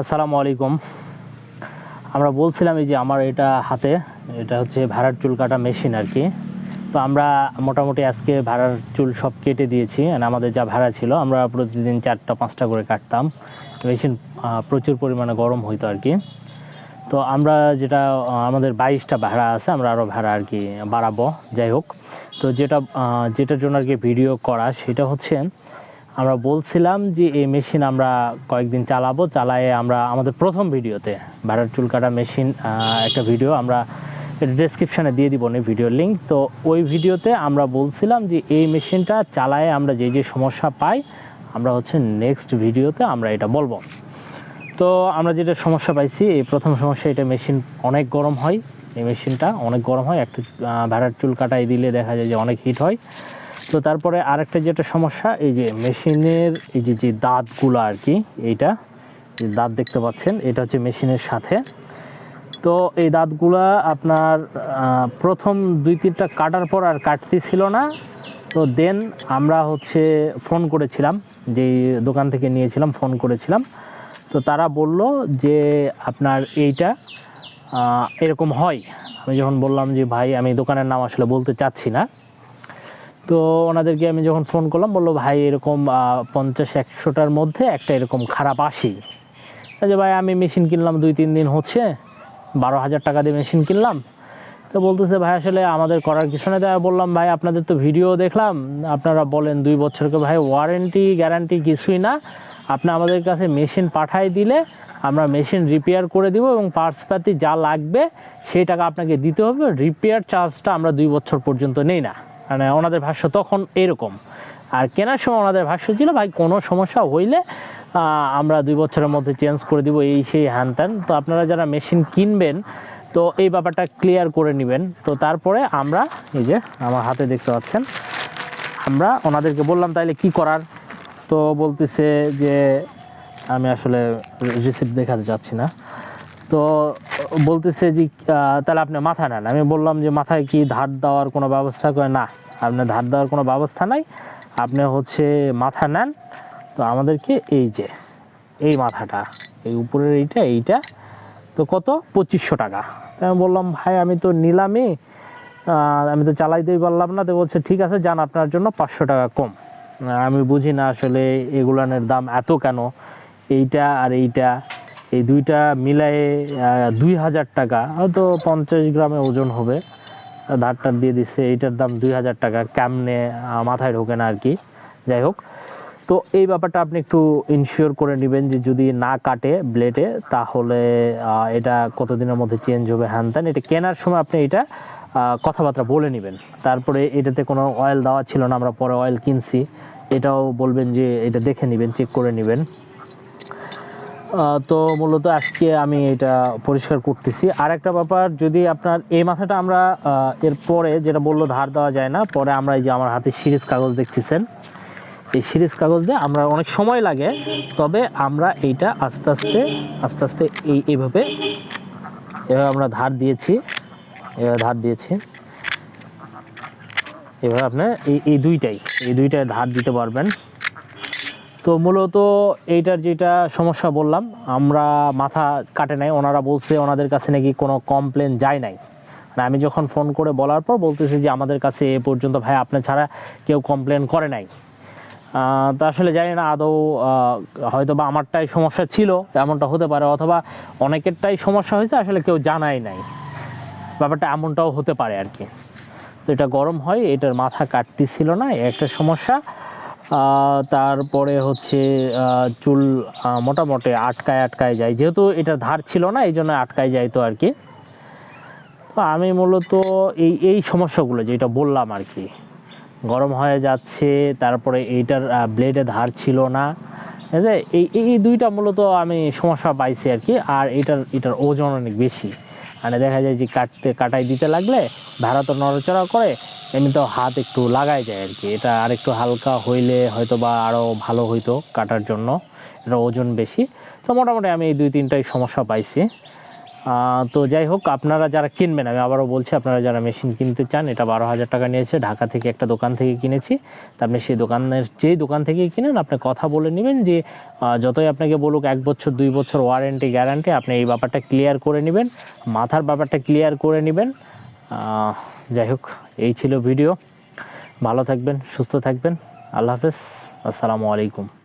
আসসালামু আলাইকুম। আমরা বলছিলাম এই যে আমার এটা হাতে, এটা হচ্ছে ভাড়ার চুল কাটা মেশিন আর কি। তো আমরা মোটামুটি আজকে ভাড়ার চুল সব কেটে দিয়েছি আমাদের যা ভাড়া ছিল, আমরা প্রতিদিন চারটা, পাঁচটা করে কাটতাম। মেশিন প্রচুর পরিমাণে গরম হইতো আর কি। তো আমরা যেটা আমাদের বাইশটা ভাড়া আছে, আমরা আরও ভাড়া আর কি বাড়াবো, যাই হোক। তো যেটা যেটার জন্য আর কি ভিডিও করা, সেটা হচ্ছে আমরা বলছিলাম যে এই মেশিন আমরা কয়েকদিন চালাবো, চালায়ে আমরা আমাদের প্রথম ভিডিওতে, ভাড়ার চুল কাটা মেশিন একটা ভিডিও আমরা ডেসক্রিপশানে দিয়ে দিব না ভিডিওর লিঙ্ক তো ওই ভিডিওতে আমরা বলছিলাম যে এই মেশিনটা চালায়ে আমরা যে যে সমস্যা পাই, আমরা হচ্ছে নেক্সট ভিডিওতে আমরা এটা বলব। তো আমরা যেটা সমস্যা পাইছি, এই প্রথম সমস্যা, এটা মেশিন অনেক গরম হয়। এই মেশিনটা অনেক গরম হয়, একটা ভেড়ার চুল কাটাই দিলে দেখা যায় যে অনেক হিট হয়। তো তারপরে আরেকটা যেটা সমস্যা, এই যে মেশিনের, এই যে যে দাঁতগুলো আর কি, এইটা যে দাঁত দেখতে পাচ্ছেন, এটা হচ্ছে মেশিনের সাথে। তো এই দাঁতগুলা আপনার প্রথম দুই তিনটা কাটার পর আর কাটতেছিল না। তো দেন আমরা হচ্ছে ফোন করেছিলাম, যেই দোকান থেকে নিয়েছিলাম, ফোন করেছিলাম। তো তারা বলল যে আপনার এইটা এরকম হয়। আমি যখন বললাম যে, ভাই, আমি দোকানের নাম আসলে বলতে চাচ্ছি না। তো ওনাদেরকে আমি যখন ফোন করলাম, বলল, ভাই, এরকম পঞ্চাশ, একশোটার মধ্যে একটা এরকম খারাপ আসি যে ভাই, আমি মেশিন কিনলাম, দুই, তিন দিন হচ্ছে, বারো হাজার টাকা দিয়ে মেশিন কিনলাম। তো বলতেছে, ভাই, আসলে আমাদের করার কিছু নেই। তাই বললাম, ভাই, আপনাদের তো ভিডিও দেখলাম, আপনারা বলেন দুই বছরকে, ভাই ওয়ারেন্টি গ্যারান্টি কিছুই না। আপনি আমাদের কাছে মেশিন পাঠাই দিলে আমরা মেশিন রিপেয়ার করে দিব এবং পার্টসপাতি যা লাগবে, সেই টাকা আপনাকে দিতে হবে। রিপেয়ার চার্জটা আমরা দুই বছর পর্যন্ত নেই না। মানে ওনাদের ভাষ্য তখন এরকম। আর কেনার সময় ওনাদের ভাষ্য ছিল, ভাই, কোনো সমস্যা হইলে আমরা দুই বছরের মধ্যে চেঞ্জ করে দিব এই সেই হ্যান ত্যান তো আপনারা যারা মেশিন কিনবেন, তো এই ব্যাপারটা ক্লিয়ার করে নেবেন। তো তারপরে আমরা, এই যে আমার হাতে দেখতে পাচ্ছেন, আমরা ওনাদেরকে বললাম, তাইলে কি করার? তো বলতেছে যে, আমি আসলে রিসিপ্ট দেখাতে যাচ্ছি না। তো বলতেছে যে তাহলে আপনি মাথা নেন। আমি বললাম যে, মাথায় কি ধার দেওয়ার কোনো ব্যবস্থা করে? না আপনি ধার দেওয়ার কোনো ব্যবস্থা নাই। আপনি হচ্ছে মাথা নেন। তো আমাদেরকে এই যে, এই মাথাটা, এই উপরের এইটা এইটা, তো কত? পঁচিশশো টাকা। আমি বললাম, ভাই, আমি তো নিলামই। আমি তো চালাইতেই পারলাম না। তো বলছে, ঠিক আছে, যান, আপনার জন্য পাঁচশো টাকা কম। আমি বুঝি না আসলে এগুলানের দাম এত কেন? এইটা আর এইটা। এই দুইটা মিলায়ে দুই হাজার টাকা, হয়তো পঞ্চাশ গ্রামে ওজন হবে। ধারটার দিয়ে দিচ্ছে, এইটার দাম দুই হাজার টাকা, কেমনে মাথায় ঢোকে না আর কি। যাই হোক, তো এই ব্যাপারটা আপনি একটু ইনশিওর করে নেবেন যে যদি না কাটে ব্লেডে তাহলে এটা কতদিনের মধ্যে চেঞ্জ হবে হ্যান ত্যান এটা কেনার সময় আপনি এটা কথাবার্তা বলে নেবেন। তারপরে এটাতে কোনো অয়েল দেওয়া ছিল না, আমরা পরে অয়েল কিনছি। এটাও বলবেন যে এটা দেখে নেবেন চেক করে নেবেন। তো মূলত আজকে আমি এটা পরিষ্কার করতেছি। আর একটা ব্যাপার, যদি আপনার এই মাথাটা আমরা এর পরে যেটা বলল, ধার দেওয়া যায় না, পরে আমরা এই যে আমার হাতে সিরিজ কাগজ দেখতেছেন, এই সিরিজ কাগজ দিয়ে আমরা অনেক সময় লাগে, তবে আমরা এইটা আস্তে আস্তে আস্তে আস্তে এই, এইভাবে, এভাবে আমরা ধার দিয়েছি, এভাবে ধার দিয়েছি। এভাবে আপনার এই এই দুইটাই, এই দুইটায় ধার দিতে পারবেন। তো মূলত এইটার যেটা সমস্যা বললাম, আমরা মাথা কাটে নাই, ওনারা বলছে ওনাদের কাছে নাকি কোনো কমপ্লেন যায় নাই। মানে আমি যখন ফোন করে বলার পর বলতেছি যে আমাদের কাছে এ পর্যন্ত ভাই আপনার ছাড়া কেউ কমপ্লেন করে নাই। তা আসলে জানি না, আদৌ হয়তো বা আমারটাই সমস্যা ছিল, এমনটা হতে পারে, অথবা অনেকেরটাই সমস্যা হয়েছে, আসলে কেউ জানাই নাই। ব্যাপারটা এমনটাও হতে পারে আর কি। তো এটা গরম হয়, এটার মাথা কাটতেছিল না, একটা সমস্যা। তারপরে হচ্ছে চুল মোটামুটি আটকায় আটকায় যায়। যেহেতু এটা ধার ছিল না, এই জন্য আটকায় যাইতো আর কি। তো আমি মূলত এই এই সমস্যাগুলো যেটা বললাম আর কি। গরম হয়ে যাচ্ছে, তারপরে এইটার ব্লেডে ধার ছিল না। এই এই দুইটা মূলত আমি সমস্যা পাইছি আর কি, আর এটার এটার ওজন অনেক বেশি। মানে দেখা যায় যে কাটতে কাটাই দিতে লাগলে, ভাড়া তো নড়াচড়া করে এমনিতেও হাত একটু লাগাই যায় আর কি। এটা আর একটু হালকা হইলে হয়তো বা আরও ভালো হইতো কাটার জন্য এটা ওজন বেশি। তো মোটামুটি আমি এই দুই তিনটাই সমস্যা পাইছি। তো যাই হোক, আপনারা যারা কিনবেন, আমি আবারও বলছি, আপনারা যারা মেশিন কিনতে চান, এটা বারো হাজার টাকা নিয়েছে, ঢাকা থেকে একটা দোকান থেকে কিনেছি। তা আপনি সেই দোকানের, যেই দোকান থেকে কিনেন, আপনি কথা বলে নেবেন যে যতই আপনাকে বলুক, এক বছর, দুই বছর ওয়ারেন্টি, গ্যারান্টি, আপনি এই ব্যাপারটা ক্লিয়ার করে নেবেন। মাথার ব্যাপারটা ক্লিয়ার করে নেবেন। যাই হোক এই ছিল ভিডিও। ভালো থাকবেন সুস্থ থাকবেন। আল্লাহ হাফেজ। আসসালামু আলাইকুম।